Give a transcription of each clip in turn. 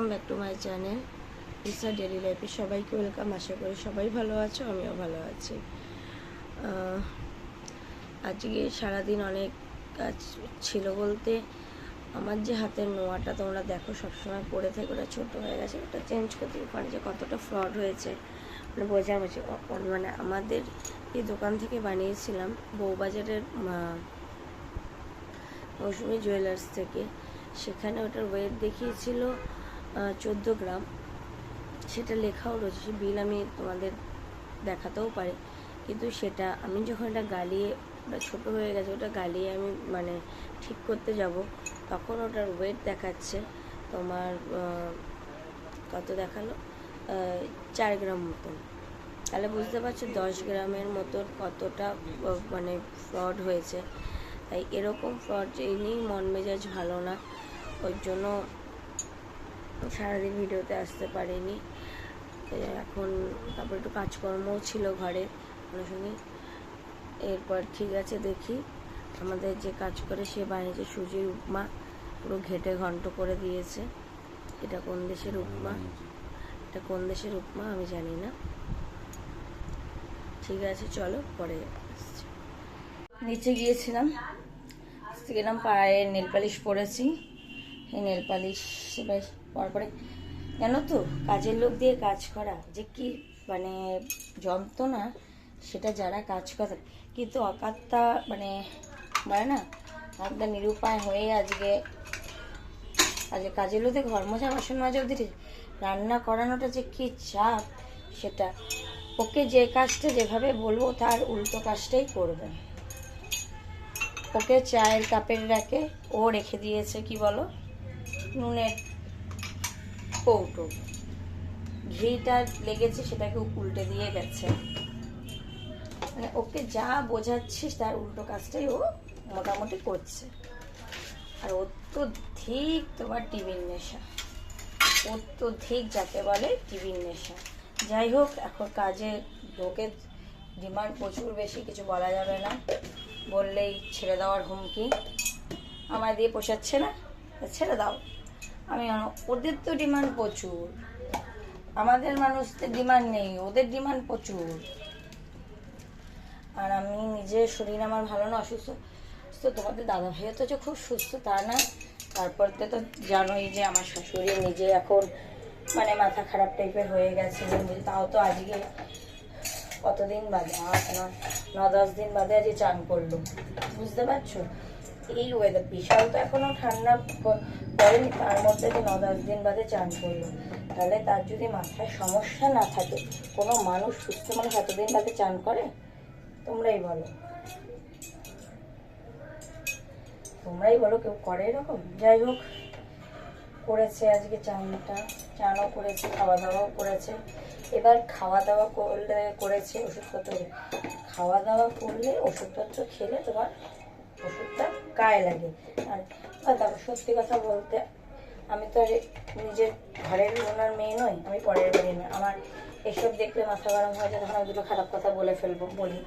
Welcome back to my channel Isa daily লাইফে সবাইকে welcome, আশা করি সবাই ভালো আছো, আমিও ভালো আছি। আজকে সারাদিন অনেক কাজ ছিল বলতে আমার যে হাতের নোয়াটা তোমরা দেখো, সবসময় পরে থেকে ওটা ছোটো হয়ে গেছে, ওটা চেঞ্জ করতে পারে যে কতটা ফ্রড হয়েছে মানে বোঝা হচ্ছে। মানে আমাদের এই দোকান থেকে বানিয়েছিলাম বউবাজারের মৌসুমি জুয়েলার্স থেকে। সেখানে ওটার ওয়েট দেখিয়েছিল চোদ্দ গ্রাম। সেটা লেখাও রয়েছে, সে বিল আমি তোমাদের দেখাতেও পারি। কিন্তু সেটা আমি যখন এটা গালিয়ে, ওটা ছোটো হয়ে গেছে, ওটা গালিয়ে আমি মানে ঠিক করতে যাব, তখন ওটার ওয়েট দেখাচ্ছে তোমার কত দেখাল? চার গ্রাম মতন। তাহলে বুঝতে পারছ, দশ গ্রামের মতন কতটা মানে ফ্রড হয়েছে। তাই এরকম ফ্রড নিয়েই মন মেজাজ ভালো না ওই জন্য সারাদিন ভিডিওতে আসতে পারিনি। এখন তারপর একটু কাজকর্মও ছিল ঘরে সঙ্গে। এরপর ঠিক আছে দেখি। আমাদের যে কাজ করে সে বানিয়েছে সুজির উপমা পুরো ঘেটে ঘন্ট করে দিয়েছে। এটা কোন দেশের উপমা? এটা কোন দেশের উপমা? আমি জানি না। ঠিক আছে চলো পরে আসছি। নিচে গিয়েছিলাম। গেলাম পায়ে নেল পালিশ পরেছি। এই নেল পালিশ এবার পরার পরে জানো তো, কাজের লোক দিয়ে কাজ করা, যে কি মানে যন্ত্রণা, সেটা যারা কাজ করে। কিন্তু অকাত্তা মানে বলে না একটা নিরুপায় হয়ে আজকে আজকে কাজের লোকে ঘর মোছা বাসন মাজা অবধি রান্না করানোটা যে কি চাপ, সেটা ওকে যে কাজটা যেভাবে বলব, তার উল্টো কাজটাই করবে। ওকে চায়ের কাপের রাখে ও রেখে দিয়েছে, কি বলো? নুনের কৌটো। ঘিটা লেগেছে সেটাকে উল্টে দিয়ে গেছে। মানে ওকে যা বোঝাচ্ছিস তার উল্টো কাজটাই ও মোটামুটি করছে। আর অত্যধিক তোমার টিভির নেশা। অত্যধিক যাকে বলে টিভির নেশা। যাই হোক, এখন কাজে লোকের ডিমান্ড প্রচুর বেশি, কিছু বলা যাবে না। বললেই ছেড়ে দেওয়ার হুমকি। আমার দিয়ে পোষাচ্ছে না, ছেড়ে দাও। আমি ওদের তো ডিমান্ড প্রচুর। আমাদের মানুষদের ডিমান্ড নেই, ওদের ডিমান্ড প্রচুর। আর আমি নিজের শরীর আমার ভালো না, অসুস্থ তো তোমাদের দাদা ভাইও তো যে খুব সুস্থ, তা না। তারপর তো তো জানোই যে আমার শাশুড়ি নিজে এখন মানে মাথা খারাপ টাইপের হয়ে গেছে তাও তো আজকে কতদিন বাদে ন, দশ দিন বাদে আজকে চান করল। বুঝতে পারছ? এই ওয়েদার বিশাল তো এখনও ঠান্ডা পড়েনি, তার মধ্যে যে ন দশ দিন বাদে চান করল। তাহলে তার যদি মাথায় সমস্যা না থাকে, কোনো মানুষ সুস্থ মানুষ এতদিন বাদে চান করে? তোমরাই বলো। তোমরাই বলো, কেউ করে এরকম? যাই হোক, করেছে আজকে চানটা। চানও করেছে খাওয়া দাওয়াও করেছে। এবার খাওয়া দাওয়া করলে করেছে ওষুধপত্র। খাওয়া দাওয়া করলে ওষুধপত্র খেলে তোমার ওষুধটা গায়ে লাগে। আর দেখো সত্যি কথা বলতে, আমি তো নিজের ঘরের ওনার মেয়ে নই, আমি পরের মেয়ে। আমার এসব দেখলে মাথা গরম হয়ে যায়, তখন আমি দুটো খারাপ কথা বলে ফেলব, বলি।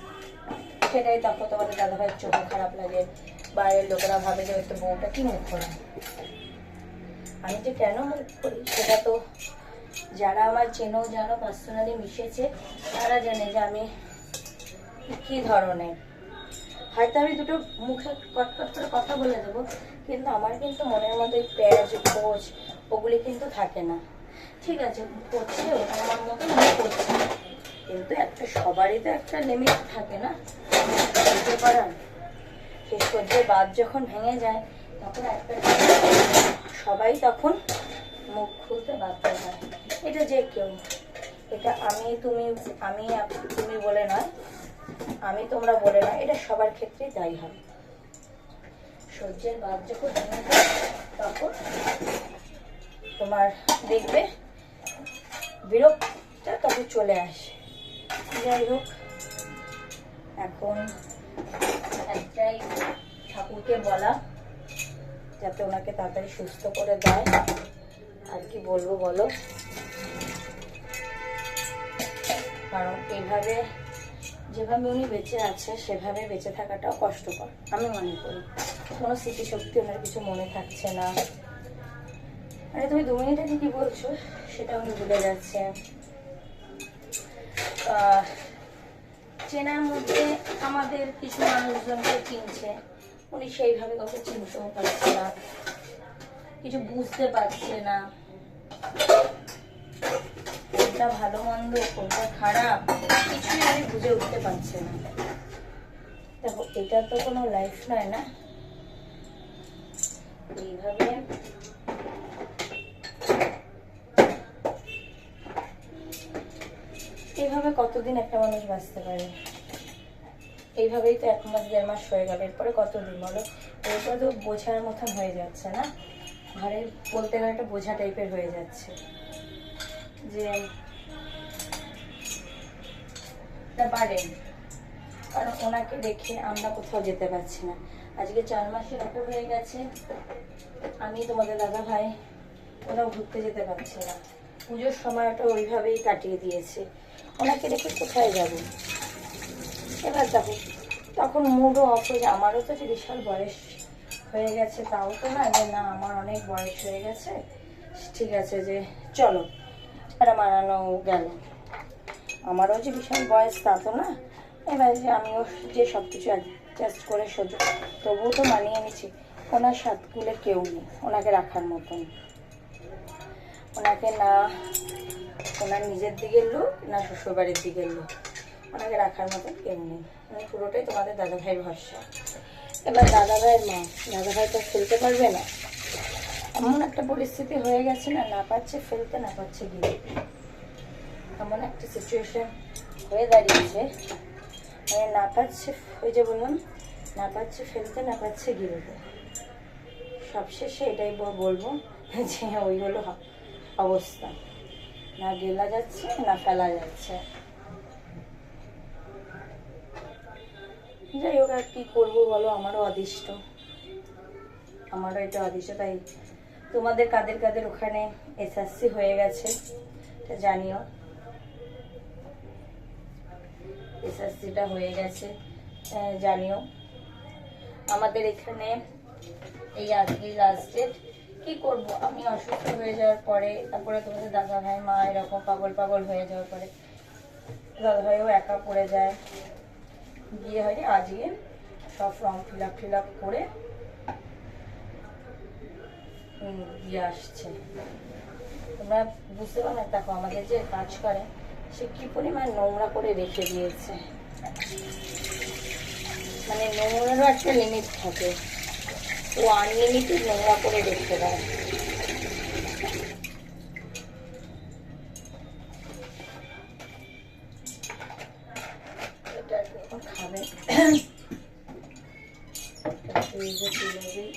সেটাই তখন তোমাদের দাদা ভাইয়ের চোখে খারাপ লাগে। বাইরের লোকেরা ভাবে যে ওই তো বউটা কি মুখ করা আমি যে কেন করি, সেটা তো যারা আমার চেনো, জানো পার্সোনালি মিশেছে, তারা জানে যে আমি কি ধরনের। হয়তো আমি দুটো মুখে কটকট করে কথা বলে দেবো, কিন্তু আমার কিন্তু মনের মধ্যে ওই প্যাঁচ খোঁজ ওগুলি কিন্তু থাকে না। ঠিক আছে, করছে ওটা আমার মতো মনে করছে। কিন্তু একটা, সবারই তো একটা লিমিট থাকে না। বুঝতে পারার সেই সহ্যের বাদ যখন ভেঙে যায়, তখন একটা সবাই তখন মুখ খুলতে বাধ্য হয়। এটা যে কেউ, এটা আমি, তুমি আমি, তুমি বলে নয়। আমি তোমরা বলে নয় এটা সবার ক্ষেত্রে তাই হয় সহ্যের বাদ যখন তখন তোমার দেখবে বিরক্তটা তখন চলে আসে। যাই হোক, এখন একটাই ঠাকুরকে বলা, যাতে ওনাকে তাড়াতাড়ি সুস্থ করে দেয়। আর কি বলব বলো? কারণ এইভাবে যেভাবে উনি বেঁচে আছে, সেভাবে বেঁচে থাকাটাও কষ্টকর, আমি মনে করি। কোনো স্মৃতিশক্তি ওনার কিছু মনে থাকছে না। মানে তুমি দু মিনিট আগে কি বলছো, সেটা উনি ভুলে যাচ্ছে। চেনার মধ্যে আমাদের কিছু মানুষজনকে চিনছে, উনি সেইভাবে কাউকে চিনতেও পারছে না, কিছু বুঝতে পারছে না। কোনটা ভালো মন্দ, কোনটা খারাপ, কিছুই আমি বুঝে উঠতে পারছে না। দেখো, এটা তো কোনো লাইফ নয় না? এইভাবে এইভাবে কতদিন একটা মানুষ বাঁচতে পারে? এইভাবেই তো এক মাস, দেড় মাস হয়ে গেল। এরপরে কতদিন বলো? এরপরে তো বোঝার মতন হয়ে যাচ্ছে না? ঘরে বলতে গেলে একটা বোঝা টাইপের হয়ে যাচ্ছে। যে পারেন কারণ ওনাকে রেখে আমরা কোথাও যেতে পারছি না। আজকে চার মাসের ওপর হয়ে গেছে। আমি তোমাদের দাদা ভাই কোথাও ঘুরতে যেতে পারছি না। পুজোর সময়টা ওইভাবেই কাটিয়ে দিয়েছে। ওনাকে রেখে কোথায় যাব? এবার দেখো তখন মুডও অফ হয়ে যায়। আমারও তো বিশাল বয়স হয়ে গেছে, তাও তো না যে না, আমার অনেক বয়স হয়ে গেছে। ঠিক আছে যে, চলো। এটা মানানো গেল। আমারও যে বিশাল বয়স, তা তো না। এবার যে আমিও যে সব কিছু অ্যাডজাস্ট করে সহ্য তবুও তো মানিয়ে নিচ্ছি। ওনার সাতকুলে কেউ নেই, ওনাকে রাখার মতন। ওনাকে না, ওনার নিজের দিকের লোক, না শ্বশুরবাড়ির দিকের লোক। ওনাকে রাখার মতো কেউ নেই। উনি পুরোটাই তোমাদের দাদাভাইয়ের ভরসা। এবার দাদাভাইয়ের মা, দাদাভাই তো ফেলতে পারবে না। এমন একটা পরিস্থিতি হয়ে গেছে, না না পাচ্ছে, ফেলতে না পাচ্ছে গিয়ে। এমন একটা সিচুয়েশন হয়ে দাঁড়িয়েছে। মানে না পাচ্ছে, ওই যে বললাম, না পাচ্ছে ফেলতে, না পাচ্ছে গিলতে। সবশেষে এটাই বলব যে ওই হলো অবস্থা। না গেলা যাচ্ছে, না ফেলা যাচ্ছে। যাই হোক, আর কি করব বলো, আমারও অদিষ্ট। আমারও এটা অদিষ্ট, তাই তোমাদের কাদের কাদের ওখানে এসএসসি হয়ে গেছে এটা জানিও। এসএসসিটা হয়ে গেছে জানিও। আমাদের এখানে এই আজকে লাস্ট ডেট কি করব? আমি অসুস্থ হয়ে যাওয়ার পরে, তারপরে তোমাদের দাদা ভাই মা এরকম পাগল পাগল হয়ে যাওয়ার পরে দাদা ভাইও একা পড়ে যায়। গিয়ে হয় আজকে সব form fill up fill up করে দিয়ে আসছে। তোমরা বুঝতে পারো না, দেখো আমাদের যে কাজ করে সে কি পরিমাণ নোংরা করে রেখে দিয়েছে? মানে নোংরারও একটা লিমিট থাকে। ও আনলিমিটেড নোংরা করে রেখে দেয় এটা এখন খাবে ফ্রিজে তুলে দিই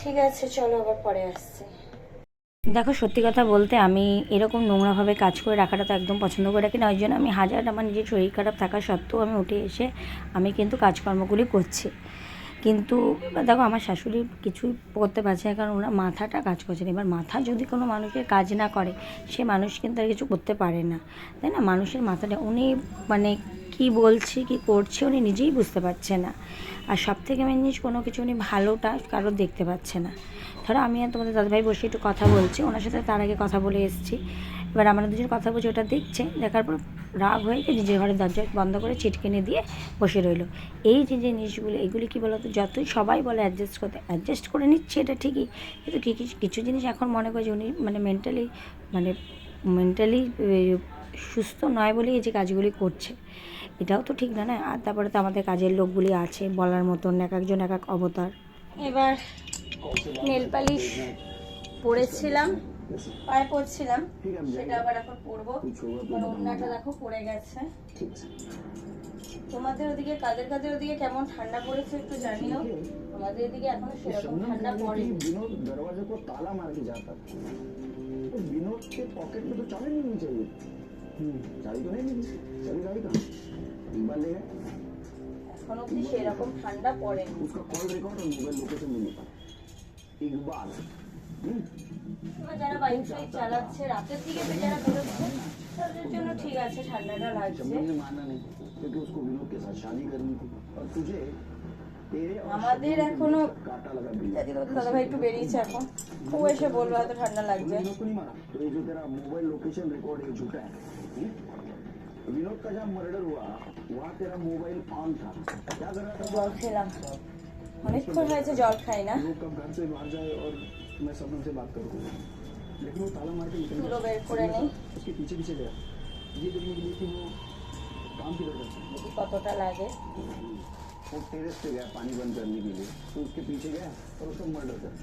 ঠিক আছে, চলো আবার পরে আসছি। দেখো, সত্যি কথা বলতে আমি এরকম নোংরাভাবে কাজ করে রাখাটা তো একদম পছন্দ করে রাখি না, ওই জন্য আমি হাজার আমার নিজের শরীর খারাপ থাকা সত্ত্বেও আমি উঠে এসে আমি কিন্তু কাজকর্মগুলি করছি। কিন্তু দেখো, আমার শাশুড়ি কিছুই করতে পারছে না, কারণ ওনার মাথাটা কাজ করছে না। এবার মাথা যদি কোনো মানুষের কাজ না করে, সে মানুষ কিন্তু আর কিছু করতে পারে না। তাই না? মানুষের মাথাটা উনি মানে কি বলছে, কি করছে উনি নিজেই বুঝতে পারছে না। আর সব থেকে মেন জিনিস কোনো কিছু উনি ভালোটা কারোর দেখতে পাচ্ছে না। ধরো আমি আর তোমাদের দাদাভাই বসে একটু কথা বলছি, ওনার সাথে তার আগে কথা বলে এসেছি। এবার আমরা দুজন কথা বলছি, ওটা দেখছে, দেখার পর রাগ হয়ে গিয়ে নিজের ঘরের দরজা বন্ধ করে ছিটকিনে দিয়ে বসে রইল। এই যে জিনিসগুলো, এগুলি কি বলতো, যতই সবাই বলে অ্যাডজাস্ট করতে অ্যাডজাস্ট করে নিচ্ছে এটা ঠিকই, কিন্তু কিছু জিনিস এখন মনে করে যে উনি মানে মেন্টালি মানে মেন্টালি সুস্থ নয় বলেই এই যে কাজগুলি করছে। এটাও তো ঠিক না না আর তারপরে তো আমাদের কাজের লোকগুলি আছে বলার মতন এক একজন এক এক অবতার এবার নেল পালিশ পরেছিলাম পায়ে পরছিলাম সেটা আবার এখন পরবো মানে অন্যটা দেখো পড়ে গেছে তোমাদের ওদিকে কাদের কাদের ওদিকে কেমন ঠান্ডা পড়েছে একটু জানিও আমাদের এদিকে এখনো সেরকম ঠান্ডা পড়েনি विनोद दरवाजे को ताला मार के जाता था तो विनोद के पॉकेट में तो चाबी नहीं होनी चाहिए चाबी तो नहीं मिली चाबी गाड़ी कहाँ एक बार ले गए এখন অব্দি সেরকম ঠান্ডা পড়েনি उसका कॉल रिकॉर्ड और मोबाइल लोकेशन मिली इकबाल हम्म? এবার যারা বাইক ফাইক চালাচ্ছে রাতের দিকে তো যারা বেরোচ্ছে তাদের জন্য ঠিক আছে ঠান্ডাটা লাগছে शबनम ने माना नहीं क्योंकि उसको विनोद के साथ शादी करनी थी और तुझे तेरे और আমাদের शबनम के এখনো बीच कांटा लगा बिल्ली যদি তোমাদের দাদা ভাই একটু বেরিয়েছে এখন ও এসে বলবে হয়তো ঠান্ডা লাগবে विनोद को नहीं मारा तो ये जो तेरा मोबाइल लोकेशन रिकॉर्ड है झूठा है हम्म? विनोद का जब मर्डर हुआ वहाँ तेरा मोबाइल ऑन था क्या कर रहा था জল খেলাম অনেকক্ষণ হয়েছে জল খাই না लोग कब घर से बाहर जाए और मैं शबनम से बात करूँ लेकिन वो ताला मार के निकल चलो बेर करे नहीं। उसके पीछे पीछे गया ये देखने के लिए कि वो काम किधर करता है দেখি কতটা লাগে वो टेरेस पे गया पानी बंद करने के लिए तो उसके पीछे गया और उसको मर्डर कर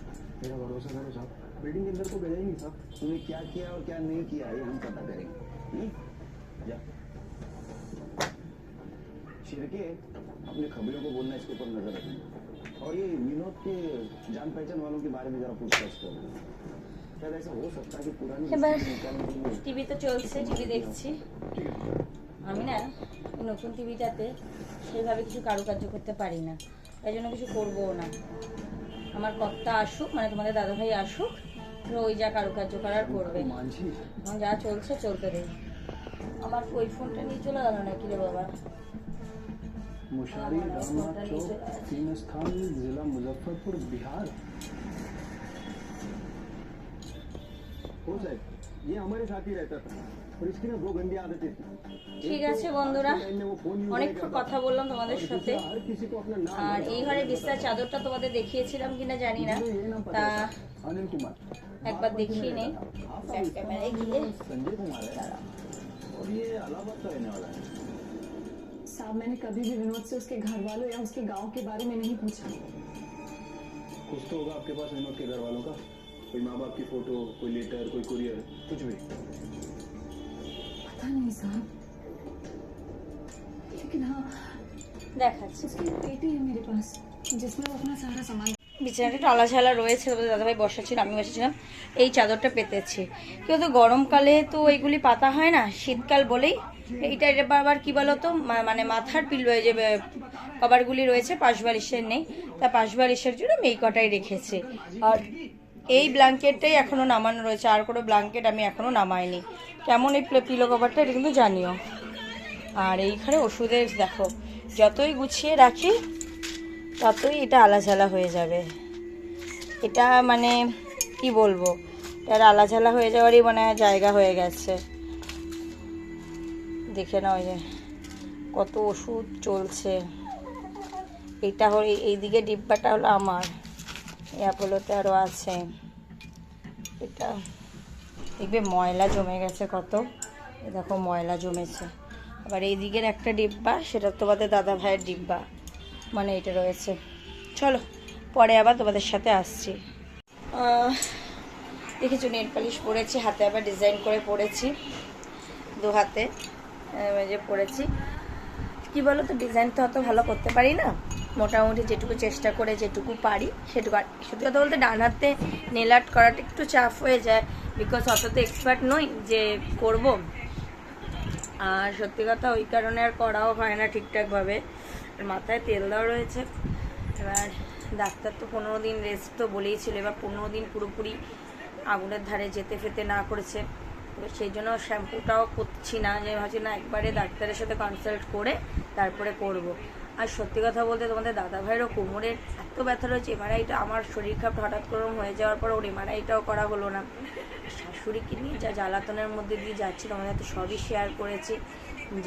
मेरा भरोसा करो साहब बिल्डिंग के अंदर तो गया ही नहीं साहब तूने क्या किया और क्या नहीं किया ये हम पता करेंगे हम्म? जा छिड़के अपने खबरों को बोलना इसके ऊपर नजर रखना और ये विनोद के जान पहचान वालों के बारे में जरा पूछताछ करो शायद ऐसा हो सकता है कि पुरानी এবার हिस्ट्री निकालने के लिए টিভি তো চলছে টিভি দেখছি ठीक है আমি না এই নতুন টিভিটাতে সেইভাবে কিছু কারুকার্য করতে পারি না তাই জন্য কিছু করবও না আমার কর্তা আসুক মানে তোমাদের দাদাভাই আসুক তো ওই যা কারুকার্য করার করবে मांझी এখন যা চলছে চলতে দেই আমার ওই ফোনটা নিয়ে চলে গেল নাকি রে বাবা मुशारी रामनाथ चौक तीन स्थान जिला मुजफ्फरपुर बिहार हो जाए ये हमारे साथ ही रहता था और इसकी ना दो गंदी आदतें थी ঠিক আছে বন্ধুরা लाइन में वो फोन यूज नहीं অনেকক্ষণ करता কথা বললাম তোমাদের और সাথে दूसरा हर किसी को अपना नाम আর बताता এই ঘরে বিস্তার চাদরটা তোমাদের দেখিয়েছিলাম কিনা জানি না मुझे ये नाम তা पता था अनिल कुमार একবার দেখিয়ে নেই आप ব্যাক ক্যামেরায় গিয়ে साहब मैंने कभी भी विनोद से उसके घर वालों या उसके गांव के बारे में नहीं पूछा कुछ तो होगा आपके पास विनोद के घर वालों का कोई माँ बाप की फोटो कोई लेटर कोई कुरियर कुछ भी पता नहीं साहब लेकिन हाँ দেখাচ্ছি उसकी एक पेटी है मेरे पास जिसमें वो अपना सारा सामान বিছানাটা একটু আলাঝালা রয়েছে তোমাদের দাদাভাই বসা ছিল আমি বসেছিলাম এই চাদরটা পেতেছি কিন্তু গরমকালে তো এইগুলি পাতা হয় না শীতকাল বলেই এইটা, এটা আবার কি বলতো? মানে মাথার পিল যে কভারগুলি রয়েছে পাশবালিশের নেই। তা পাশবালিশের জন্য আমি এই কটাই রেখেছি। আর এই ব্ল্যাঙ্কেটটাই এখনও নামানো রয়েছে। আর কোনো ব্ল্যাঙ্কেট আমি এখনও নামাইনি। কেমন এই পিলো কভারটা, এটা কিন্তু জানিও। আর এইখানে ওষুধের, দেখো, যতই গুছিয়ে রাখি, ততই এটা আলাঝালা হয়ে যাবে। এটা মানে কি বলব? এটা আলাঝালা হয়ে যাওয়ারই মানে জায়গা হয়ে গেছে। দেখে নাও যে, কত ওষুধ চলছে। এটা হলো এই- এইদিকে ডিব্বাটা হলো আমার অ্যাপোলোতে আরও আছে। এটা, দেখবে ময়লা জমে গেছে কত। দেখো ময়লা জমেছে। আবার এই দিকের একটা ডিব্বা, সেটা তোমাদের দাদা ভাইয়ের ডিব্বা মানে এটা রয়েছে। চলো, পরে আবার তোমাদের সাথে আসছি। দেখেছ, নেল পালিশ পরেছি, হাতে আবার ডিজাইন করে পরেছি, দু হাতে। যে পরেছি কি বলো তো ডিজাইন তো অত ভালো করতে পারি না। মোটামুটি যেটুকু চেষ্টা করে, যেটুকু পারি, সেটুকু আর সত্যি কথা বলতে ডান হাতে নেল আর্ট করাটা একটু চাপ হয়ে যায় বিকজ অত তো এক্সপার্ট নই যে করব। আর সত্যি কথা ওই কারণে আর করাও হয় না ঠিকঠাকভাবে। মাথায় তেল দেওয়া রয়েছে। এবার ডাক্তার তো পনেরো দিন রেস্ট তো বলেই ছিল, এবার পনেরো দিন পুরোপুরি আগুনের ধারে যেতে ফেতে না করেছে। সেই জন্য শ্যাম্পুটাও করছি না, যে ভাবছি না একবারে ডাক্তারের সাথে কনসাল্ট করে তারপরে করব। আর সত্যি কথা বলতে তোমাদের দাদা ভাইয়েরও কোমরের এত ব্যথা রয়েছে, এমআরআইটা আমার শরীর খারাপ, হঠাৎ করে হয়ে যাওয়ার পর ওর এমআরআইটাও করা হলো না। শাশুড়িকে নিয়ে যা জ্বালাতনের মধ্যে দিয়ে যাচ্ছি, তোমাদের তো সবই শেয়ার করেছি।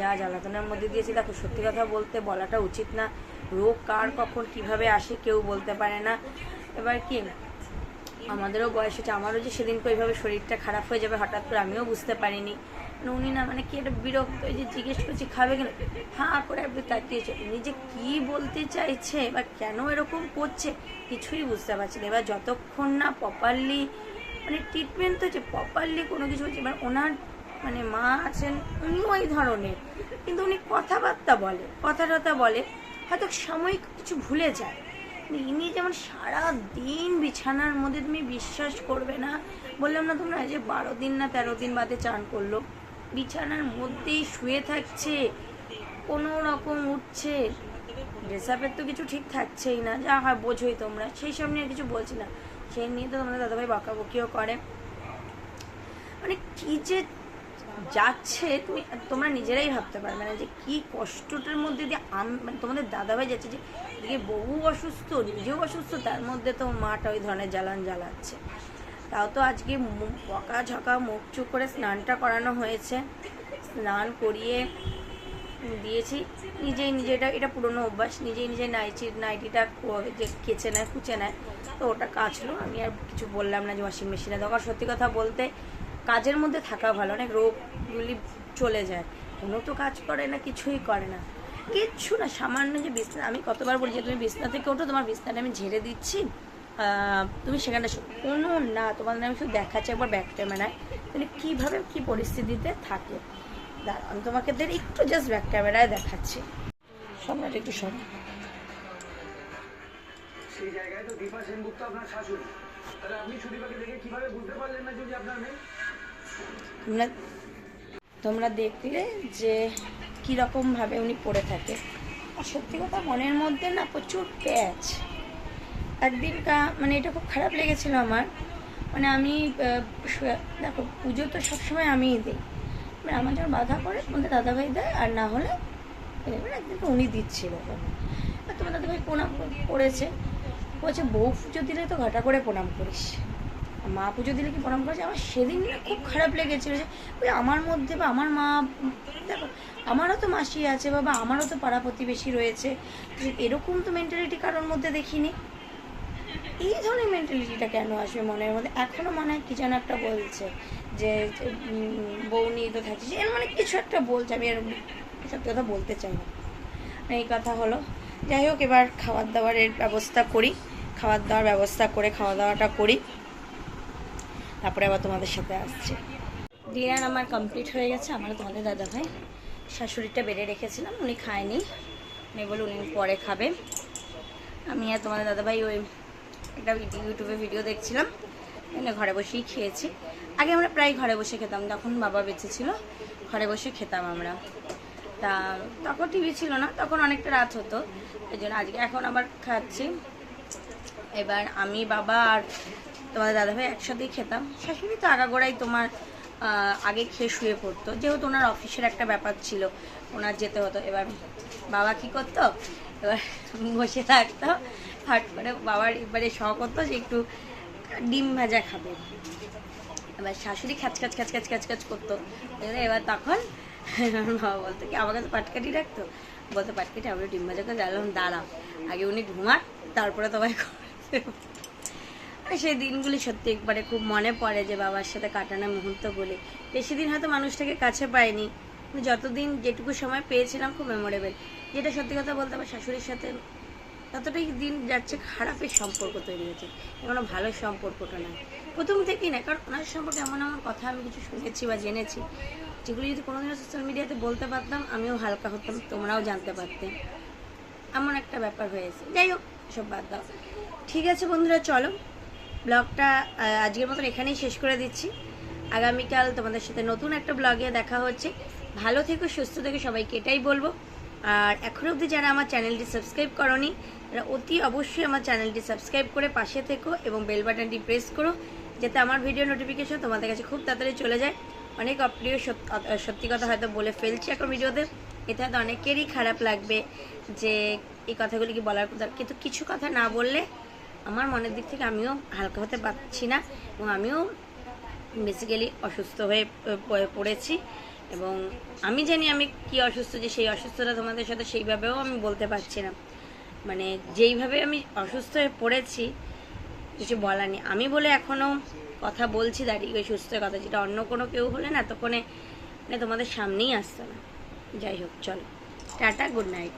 যা জ্বালাতনের মধ্যে দিয়েছি, দেখো সত্যি কথা বলতে বলাটা উচিত না। রোগ কার কখন কীভাবে আসে কেউ বলতে পারে না। এবার কি আমাদেরও বয়স হচ্ছে আমারও যে সেদিনকে ওইভাবে শরীরটা খারাপ হয়ে যাবে হঠাৎ করে আমিও বুঝতে পারিনি। মানে উনি না মানে কি একটা বিরক্ত যে জিজ্ঞেস করছি, খাবে কেন? হাঁ, করে আপনি তাকিয়েছে। উনি যে কী বলতে চাইছে বা কেন এরকম করছে, কিছুই বুঝতে পারছি না। এবার যতক্ষণ না প্রপারলি মানে ট্রিটমেন্ট তো হচ্ছে প্রপারলি কোনো কিছু হচ্ছে এবার ওনার মানে মা আছেন, উনিও এই ধরনের। কিন্তু উনি কথাবার্তা বলে কথা টথা বলে, হয়তো সাময়িক কিছু ভুলে যায়। ইনি যেমন সারা দিন বিছানার মধ্যে তুমি বিশ্বাস করবে না। বললাম না তোমরা যে বারো দিন না তেরো দিন বাদে চান করল। বিছানার মধ্যেই শুয়ে থাকছে, কোনো রকম উঠছে। ড্রেস আপের তো কিছু ঠিক থাকছেই না, যা হয় বোঝোই তোমরা। সেই সব নিয়ে কিছু বলছি না। সেই নিয়ে তো তোমাদের দাদাভাই বকাবকিও করে। মানে কি যে যাচ্ছে, তুমি, তোমরা নিজেরাই ভাবতে পারবে না যে কি কষ্টটার মধ্যে দিয়ে মানে তোমাদের দাদাভাই যাচ্ছে যে এদিকে বহু অসুস্থ, নিজেও অসুস্থ, তার মধ্যে তো মাটা ওই ধরনের জ্বালান জ্বালাচ্ছে। তাও তো আজকে বকা ঝকা, মুখ চুপ করে স্নানটা করানো হয়েছে। স্নান করিয়ে দিয়েছি, নিজেই নিজে এটা এটা পুরনো অভ্যাস, নিজেই নিজে নাইটি, নাইটিটা যে কেচে নেয়, কুচে নেয়, তো ওটা কাচলো। আমি আর কিছু বললাম না যে ওয়াশিং মেশিনে দরকার। সত্যি কথা বলতে কাজের মধ্যে থাকা ভালো, অনেক রোগগুলি চলে যায়। কোনো তো কাজ করে না, কিছুই করে না। কিচ্ছু না, সামান্য যে বিছনা, আমি কতবার বলি যে তুমি বিছনা থেকে ওঠো, তোমার বিছনাটা আমি ঝেড়ে দিচ্ছি। তুমি সেখানে শো- কোনো না তোমাদের আমি শুধু দেখাচ্ছি একবার ব্যাক ক্যামেরায় তুমি কীভাবে, কী পরিস্থিতিতে থাকে? আমি তোমাকে একটু জাস্ট ব্যাক ক্যামেরায় দেখাচ্ছি। সম্রাট একটু শোনো জায়গায় তো দীপা আপনার শাশুড়ি। তাহলে আপনি দেখে কীভাবে বুঝতে পারলেন না যদি আপনার মেয়ে তোমরা তোমরা দেখলে যে কীরকমভাবে উনি পড়ে থাকে। আর সত্যি কথা মনের মধ্যে না প্রচুর প্যাচ। একদিন কা মানে এটা খুব খারাপ লেগেছিল আমার। মানে আমি দেখো, পুজো তো সবসময় আমিই দিই। মানে আমার যখন বাধা পড়ে তোমাদের দাদাভাই দেয়, আর না হলে একদিনকে উনি দিচ্ছিল। তোমার দাদাভাই প্রণাম করেছে। বলছে, বউ পুজো দিলে তো ঘটা করে প্রণাম করিস। মা পুজো দিলে কি প্রণাম করেছে আমার সেদিন না খুব খারাপ লেগেছিল যে, ওই আমার মধ্যে বা আমার মা, দেখো, আমারও তো মাসি আছে বাবা আমারও তো পাড়া প্রতিবেশী রয়েছে। এরকম তো মেন্টালিটি কারোর মধ্যে দেখিনি। এই ধরনের মেন্টালিটিটা কেন আসবে মনের মধ্যে? এখনও মনে হয় কি যেন একটা বলছে যে বউ নিয়ে তো থাকছিস এর মানে কিছু একটা বলছে, আমি আর সত্যি কথা বলতে চাই না। এই কথা হলো। যাই হোক, এবার খাবার দাবারের ব্যবস্থা করি খাবার দাওয়ার ব্যবস্থা করে, খাওয়া দাওয়াটা করি। তারপরে আবার তোমাদের সাথে আসছি। ডিনার আমার কমপ্লিট হয়ে গেছে আমার তোমাদের দাদা ভাই শাশুড়িটা বেড়ে রেখেছিলাম, উনি খায়নি। উনি বলে উনি পরে খাবে। আমি আর তোমাদের দাদাভাই ওই একটা ইউটিউবে ভিডিও দেখছিলাম। এনে ঘরে বসেই খেয়েছি। আগে আমরা প্রায় ঘরে বসে খেতাম যখন বাবা বেঁচে ছিল, ঘরে বসে খেতাম আমরা। তা তখন টিভি ছিল না, তখন অনেকটা রাত হতো। এই জন্য আজকে এখন আবার খাচ্ছি। এবার আমি, বাবা আর তোমার দাদাভাই একসাথেই খেতাম। শাশুড়ি তো আগাগোড়াই তোমার আগে খেয়ে শুয়ে পড়তো। যেহেতু ওনার অফিসের একটা ব্যাপার ছিল, ওনার যেতে হতো। এবার বাবা কি করতো? এবার বসে থাকতো হট করে বাবার এবারে শখ হতো যে একটু ডিম ভাজা খাবে। এবার শাশুড়ি খ্যাচ খ্যাচ খ্যাচ খ্যাচ খ্যাচ খ্যাচ করতো এবার তখন বাবা বলতো কি আমাকে তো পাটকাটি রাখতো বলতো পাটকাটি আমরা ডিম ভাজা করে গেলাম দাঁড়াও। আগে উনি ঘুমাক, তারপরে তোমায় সেই দিনগুলি সত্যি একবারে খুব মনে পড়ে যে বাবার সাথে কাটানো মুহূর্তগুলি বেশি দিন হয়তো মানুষটাকে কাছে পায়নি যতদিন যেটুকু সময় পেয়েছিলাম খুব মেমোরেবল যেটা সত্যি কথা বলতে আমার শাশুড়ির সাথে ততটাই দিন যাচ্ছে খারাপের সম্পর্ক তৈরি হয়েছে। কোনো ভালো সম্পর্কটা নয় প্রথম থেকেই না কারণ ওনার সম্পর্কে এমন এমন কথা আমি কিছু শুনেছি বা জেনেছি, যেগুলি যদি কোনোদিনও সোশ্যাল মিডিয়াতে বলতে পারতাম, আমিও হালকা হতাম, তোমরাও জানতে পারতে। এমন একটা ব্যাপার হয়েছে। যাই হোক সব বাদ দাও। ঠিক আছে বন্ধুরা, চলো। ব্লগটা আজকের মতন এখানেই শেষ করে দিচ্ছি। আগামীকাল তোমাদের সাথে নতুন একটা ব্লগে দেখা হচ্ছে। ভালো থেকো, সুস্থ থেকো, সবাইকে এটাই বলব। আর এখনও অবধি যারা আমার চ্যানেলটি সাবস্ক্রাইব করনি, তারা অতি অবশ্যই আমার চ্যানেলটি সাবস্ক্রাইব করে পাশে থেকো এবং বেল বাটনটি প্রেস করো, যাতে আমার ভিডিও নোটিফিকেশন তোমাদের কাছে খুব তাড়াতাড়ি চলে যায়। অনেক অপ্রিয় সত্যি কথা হয়তো বলে ফেলছি এখন ভিডিওতে, এতে হয়তো অনেকেরই খারাপ লাগবে যে এই কথাগুলি কি বলার কথা কিন্তু কিছু কথা না বললে আমার মনের দিক থেকে আমিও হালকা হতে পারছি না এবং আমিও বেসিক্যালি অসুস্থ হয়ে পড়েছি এবং আমি জানি আমি কি অসুস্থ যে সেই অসুস্থতা তোমাদের সাথে সেইভাবেও আমি বলতে পারছি না। মানে যেইভাবে আমি অসুস্থ হয়ে পড়েছি, কিছু বলার নেই। আমি বলে এখনও কথা বলছি, দাঁড়িয়ে ওই সুস্থ কথা যেটা অন্য কোনো কেউ হলে না তখন মানে তোমাদের সামনেই আসতো না। যাই হোক, চলো। Tata good night